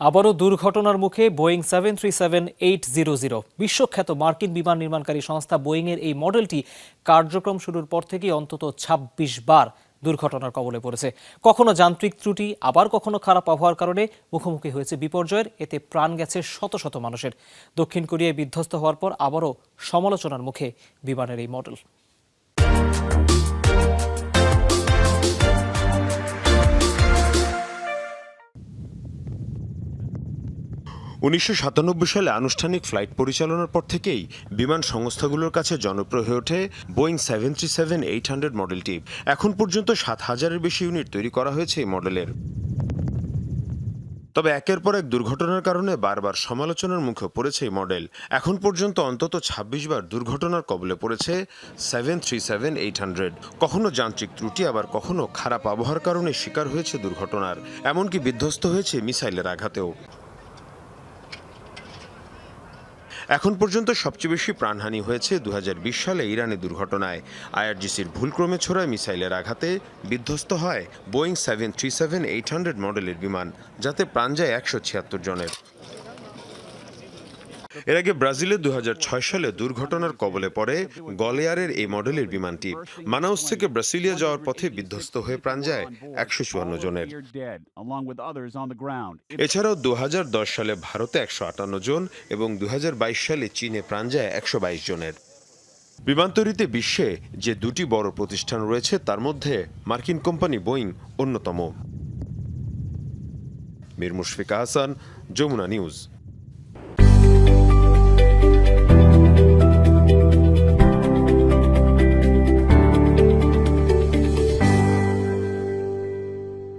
আবারও দুর্ঘটনার মুখে Boeing seven three seven eight zero zero. বিশ্বখ্যাত মার্কিন বিমান নির্মাণকারী সংস্থা বোয়িংয়ের এই মডেলটি কার্যক্রম শুরুর পর থেকেই অন্তত ২৬ বার দুর্ঘটনার কবলে পড়েছে। কখনো যান্ত্রিক ত্রুটি, আবার কখনো খারাপ আবহাওয়ার কারণে মুখোমুখি হয়েছে বিপর্যয়ের। এতে প্রাণ গেছে শত শত মানুষের। দক্ষিণ কোরিয়ায় বিধ্বস্ত হওয়ার পর আবারও সমালোচনার মুখে বিমানের এই মডেল। উনিশশো সাতানব্বই সালে আনুষ্ঠানিক ফ্লাইট পরিচালনার পর থেকেই বিমান সংস্থাগুলোর কাছে জনপ্রিয় হয়ে ওঠে Boeing seven three seven eight hundred মডেলটি এখন পর্যন্ত সাত হাজারের বেশি ইউনিট তৈরি করা হয়েছে এই মডেলের। তবে একের পর এক দুর্ঘটনার কারণে বারবার সমালোচনার মুখে পড়েছে এই মডেল। এখন পর্যন্ত অন্তত ২৬ বার দুর্ঘটনার কবলে পড়েছে seven three seven eight hundred. কখনো যান্ত্রিক ত্রুটি, আবার কখনো খারাপ আবহাওয়ার কারণে শিকার হয়েছে দুর্ঘটনার। এমনকি বিধ্বস্ত হয়েছে মিসাইলের আঘাতেও। এখন পর্যন্ত সবচেয়ে বেশি প্রাণহানি হয়েছে দু হাজার বিশ সালে ইরানে দুর্ঘটনায়। আইআরজিসির ভুলক্রমে ছোড়ায় মিসাইলের আঘাতে বিধ্বস্ত হয় Boeing seven three seven eight hundred মডেলের বিমান, যাতে প্রাণ যায় একশো ছিয়াত্তর জনের। এর আগে ব্রাজিলে দু হাজার ছয় সালে দুর্ঘটনার কবলে পড়ে গলেয়ারের এই মডেলের বিমানটি। মানাউস থেকে ব্রাসিলিয়া যাওয়ার পথে বিধ্বস্ত হয়ে প্রাণ যায় একশো চুয়ান্ন জনের. এছাড়াও দু হাজার দশ সালে ভারতে একশো আটান্ন জন এবং দু হাজার বাইশ সালে চীনে প্রাণ যায় একশো বাইশ জনের। বিমান তৈরিতে বিশ্বে যে দুটি বড় প্রতিষ্ঠান রয়েছে, তার মধ্যে মার্কিন কোম্পানি বোয়িং অন্যতম। মীর মুশফিকা হাসান যমুনা নিউজ।